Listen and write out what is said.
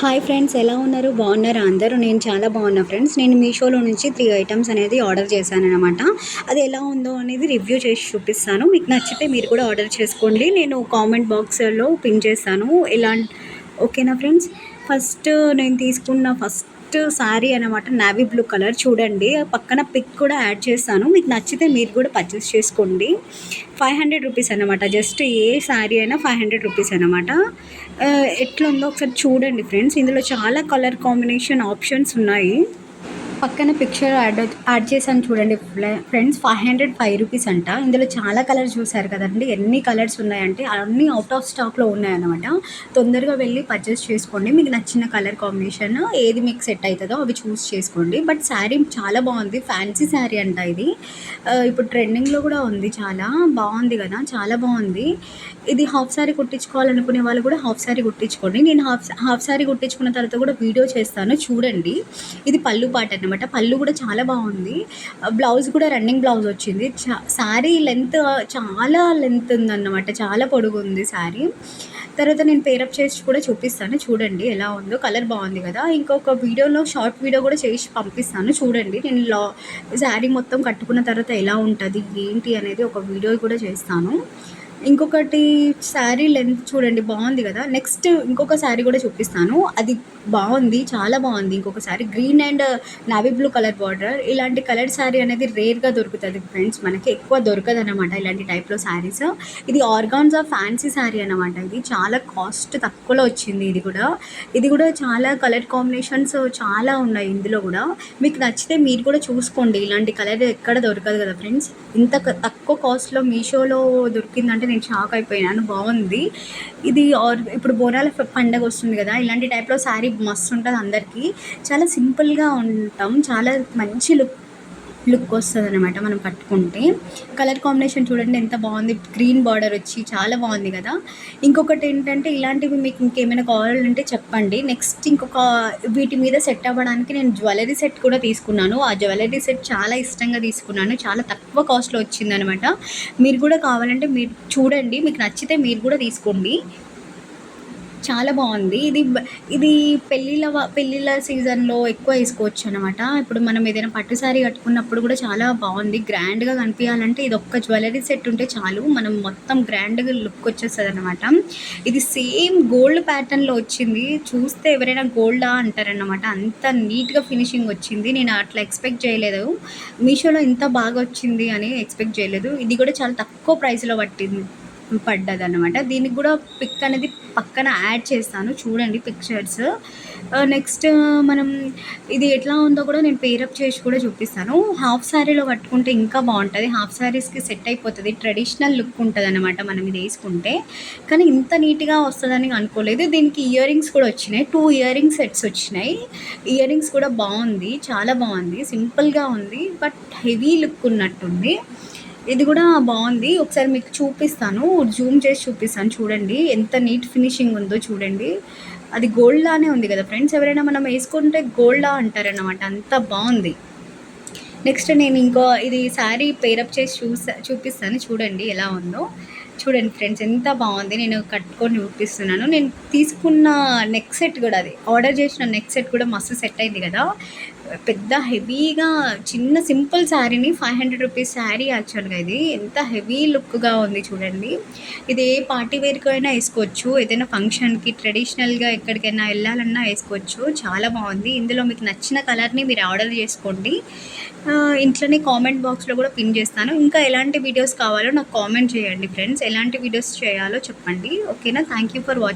Hi friends ఎలా ఉన్నారు? బాగున్నారా అందరూ? నేను చాలా బాగున్నా ఫ్రెండ్స్ నేను మీషోలో నుంచి త్రీ ఐటమ్స్ అనేది ఆర్డర్ చేశాను అనమాట అది ఎలా ఉందో అనేది రివ్యూ చేసి చూపిస్తాను. మీకు నచ్చితే మీరు కూడా ఆర్డర్ చేసుకోండి. నేను కామెంట్ బాక్స్లో పిన్ చేస్తాను. ఎలా ఓకేనా ఫ్రెండ్స్ ఫస్ట్ నేను తీసుకున్న ఫస్ట్ శారీ అనమాట నావీ బ్లూ కలర్ చూడండి. పక్కన పిక్ కూడా యాడ్ చేస్తాను మీకు నచ్చితే మీరు కూడా పర్చేస్ చేసుకోండి. ఫైవ్ హండ్రెడ్ రూపీస్ అనమాట జస్ట్ ఏ శారీ అయినా ఫైవ్ హండ్రెడ్ రూపీస్ అనమాట ఎట్లుందో ఒకసారి చూడండి ఫ్రెండ్స్ ఇందులో చాలా కలర్ కాంబినేషన్ ఆప్షన్స్ ఉన్నాయి. పక్కన పిక్చర్ యాడ్ యాడ్ చేశాను చూడండి. Friends five hundred five rupees అంట. ఇందులో చాలా కలర్స్ చూసారు కదండి. ఎన్ని కలర్స్ ఉన్నాయంటే అన్నీ అవుట్ ఆఫ్ స్టాక్లో ఉన్నాయన్నమాట. తొందరగా వెళ్ళి పర్చేస్ చేసుకోండి. మీకు నచ్చిన కలర్ కాంబినేషన్ ఏది మీకు సెట్ అవుతుందో అవి చూస్ చేసుకోండి. బట్ శారీ చాలా బాగుంది. ఫ్యాన్సీ శారీ అంట ఇది. ఇప్పుడు ట్రెండింగ్లో కూడా ఉంది చాలా. బాగుంది కదా. చాలా బాగుంది. ఇది హాఫ్ శారీ కుట్టించుకోవాలనుకునే వాళ్ళు కూడా హాఫ్ శారీ కుట్టించుకోండి. నేను హాఫ్ హాఫ్ శారీ కుట్టించుకున్న తర్వాత కూడా వీడియో చేస్తాను. చూడండి. ఇది పళ్ళు పాట అనమాట పళ్ళు కూడా చాలా బాగుంది. బ్లౌజ్ కూడా రన్నింగ్ బ్లౌజ్ వచ్చింది. శారీ లెంత్ చాలా లెంత్ ఉందన్నమాట. చాలా పొడుగు ఉంది శారీ తర్వాత నేను పేరప్ చేసి కూడా చూపిస్తాను. చూడండి ఎలా ఉందో. కలర్ బాగుంది కదా. ఇంకొక వీడియోలో షార్ట్ వీడియో కూడా చేసి పంపిస్తాను. చూడండి. నేను లా శారీ మొత్తం కట్టుకున్న తర్వాత ఎలా ఉంటుంది ఏంటి అనేది ఒక వీడియో కూడా చేస్తాను. ఇంకొకటి శారీ లెంత్ చూడండి బాగుంది కదా. నెక్స్ట్ ఇంకొక శారీ కూడా చూపిస్తాను. అది బాగుంది చాలా బాగుంది. ఇంకొక sari green and navy blue colour border ఇలాంటి కలర్ శారీ అనేది రేర్గా దొరుకుతుంది ఫ్రెండ్స్ మనకి ఎక్కువ దొరకదు అనమాట ఇలాంటి టైప్లో శారీస్. ఇది ఆర్గాన్స్ ఆఫ్ ఫ్యాన్సీ శారీ అనమాట ఇది. చాలా కాస్ట్ తక్కువలో వచ్చింది ఇది కూడా. ఇది కూడా చాలా కలర్ కాంబినేషన్స్ చాలా ఉన్నాయి ఇందులో కూడా. మీకు నచ్చితే మీరు కూడా చూసుకోండి. ఇలాంటి కలర్ ఎక్కడ దొరకదు కదా ఫ్రెండ్స్ ఇంత తక్కువ కాస్ట్లో మీషోలో దొరికిందంటే నేను షాక్ అయిపోయినాను. బాగుంది. ఇది ఆర్ ఇప్పుడు బోనాల పండగ వస్తుంది కదా ఇలాంటి టైప్లో శారీ మస్తు ఉంటుంది అందరికీ. చాలా సింపుల్గా ఉంటాం. చాలా మంచి లుక్ లుక్ వస్తుంది అనమాట మనం కట్టుకుంటే. కలర్ కాంబినేషన్ చూడండి ఎంత బాగుంది. గ్రీన్ బార్డర్ వచ్చి చాలా బాగుంది కదా. ఇంకొకటి ఏంటంటే ఇలాంటివి మీకు ఇంకేమైనా కావాలంటే చెప్పండి. నెక్స్ట్ ఇంకొక వీటి మీద సెట్ అవ్వడానికి నేను జ్యువెలరీ సెట్ కూడా తీసుకున్నాను. ఆ జ్యువెలరీ సెట్ చాలా ఇష్టంగా తీసుకున్నాను. చాలా తక్కువ కాస్ట్లో వచ్చిందనమాట మీరు కూడా కావాలంటే మీరు చూడండి. మీకు నచ్చితే మీరు కూడా తీసుకోండి. చాలా బాగుంది. ఇది ఇది పెళ్ళిళ్ళ పెళ్ళిళ్ళ సీజన్లో ఎక్కువ వేసుకోవచ్చు అనమాట ఇప్పుడు మనం ఏదైనా పట్టు శారీ కట్టుకున్నప్పుడు కూడా చాలా బాగుంది. గ్రాండ్గా కనిపించాలంటే ఇది ఒక్క జ్యువెలరీ సెట్ ఉంటే చాలు. మనం మొత్తం గ్రాండ్గా లుక్ వచ్చేస్తుంది అనమాట ఇది సేమ్ గోల్డ్ ప్యాటర్న్లో వచ్చింది. చూస్తే ఎవరైనా గోల్డా అంటారనమాట అంత నీట్గా ఫినిషింగ్ వచ్చింది. నేను అట్లా ఎక్స్పెక్ట్ చేయలేదు. మీషోలో ఇంత బాగా వచ్చింది అని ఎక్స్పెక్ట్ చేయలేదు. ఇది కూడా చాలా తక్కువ ప్రైస్లో పట్టింది. పడ్డది అనమాట దీనికి కూడా పిక్ అనేది పక్కన యాడ్ చేస్తాను. చూడండి పిక్చర్స్ నెక్స్ట్ మనం ఇది ఎట్లా ఉందో కూడా నేను పేరప్ చేసి కూడా చూపిస్తాను. హాఫ్ శారీలో కట్టుకుంటే ఇంకా బాగుంటుంది. హాఫ్ శారీస్కి సెట్ అయిపోతుంది. ట్రెడిషనల్ లుక్ ఉంటుంది అనమాట మనం ఇది వేసుకుంటే. కానీ ఇంత నీట్గా వస్తుందని అనుకోలేదు. దీనికి ఇయర్ రింగ్స్ కూడా వచ్చినాయి. టూ ఇయర్ రింగ్ సెట్స్ వచ్చినాయి. ఇయర్ రింగ్స్ కూడా బాగుంది. చాలా బాగుంది. సింపుల్గా ఉంది. బట్ హెవీ లుక్ ఉన్నట్టుంది. ఇది కూడా బాగుంది. ఒకసారి మీకు చూపిస్తాను. జూమ్ చేసి చూపిస్తాను. చూడండి. ఎంత నీట్ ఫినిషింగ్ ఉందో చూడండి. అది గోల్డ్ లానే ఉంది కదా ఫ్రెండ్స్? ఎవరైనా మనం వేసుకుంటే గోల్డ్ అంటారనమాట అంత బాగుంది. నెక్స్ట్ నేను ఇంకో ఇది శారీ పేరప్ చేసి చూసా చూపిస్తాను. చూడండి ఎలా ఉందో. చూడండి ఫ్రెండ్స్ ఎంత బాగుంది. నేను కట్టుకొని చూపిస్తున్నాను. నేను తీసుకున్న నెక్ సెట్ కూడా అది. ఆర్డర్ చేసిన నెక్ సెట్ కూడా మస్తు సెట్ అయింది కదా. పెద్ద హెవీగా చిన్న సింపుల్ శారీని ఫైవ్ హండ్రెడ్ రూపీస్ శారీ యాక్చువల్గా ఇది. ఎంత హెవీ లుక్గా ఉంది చూడండి. ఇది ఏ పార్టీ వేర్కి అయినా వేసుకోవచ్చు. ఏదైనా ఫంక్షన్కి ట్రెడిషనల్గా ఎక్కడికైనా వెళ్ళాలన్నా వేసుకోవచ్చు. చాలా బాగుంది. ఇందులో మీకు నచ్చిన కలర్ని మీరు ఆర్డర్ చేసుకోండి. ఇంట్లోనే కామెంట్ బాక్స్లో కూడా పిన్ చేస్తాను. ఇంకా ఎలాంటి వీడియోస్ కావాలో నాకు కామెంట్ చేయండి ఫ్రెండ్స్ ఎలాంటి వీడియోస్ చేయాలో చెప్పండి. ఓకేనా థ్యాంక్ యూ ఫర్ వాచింగ్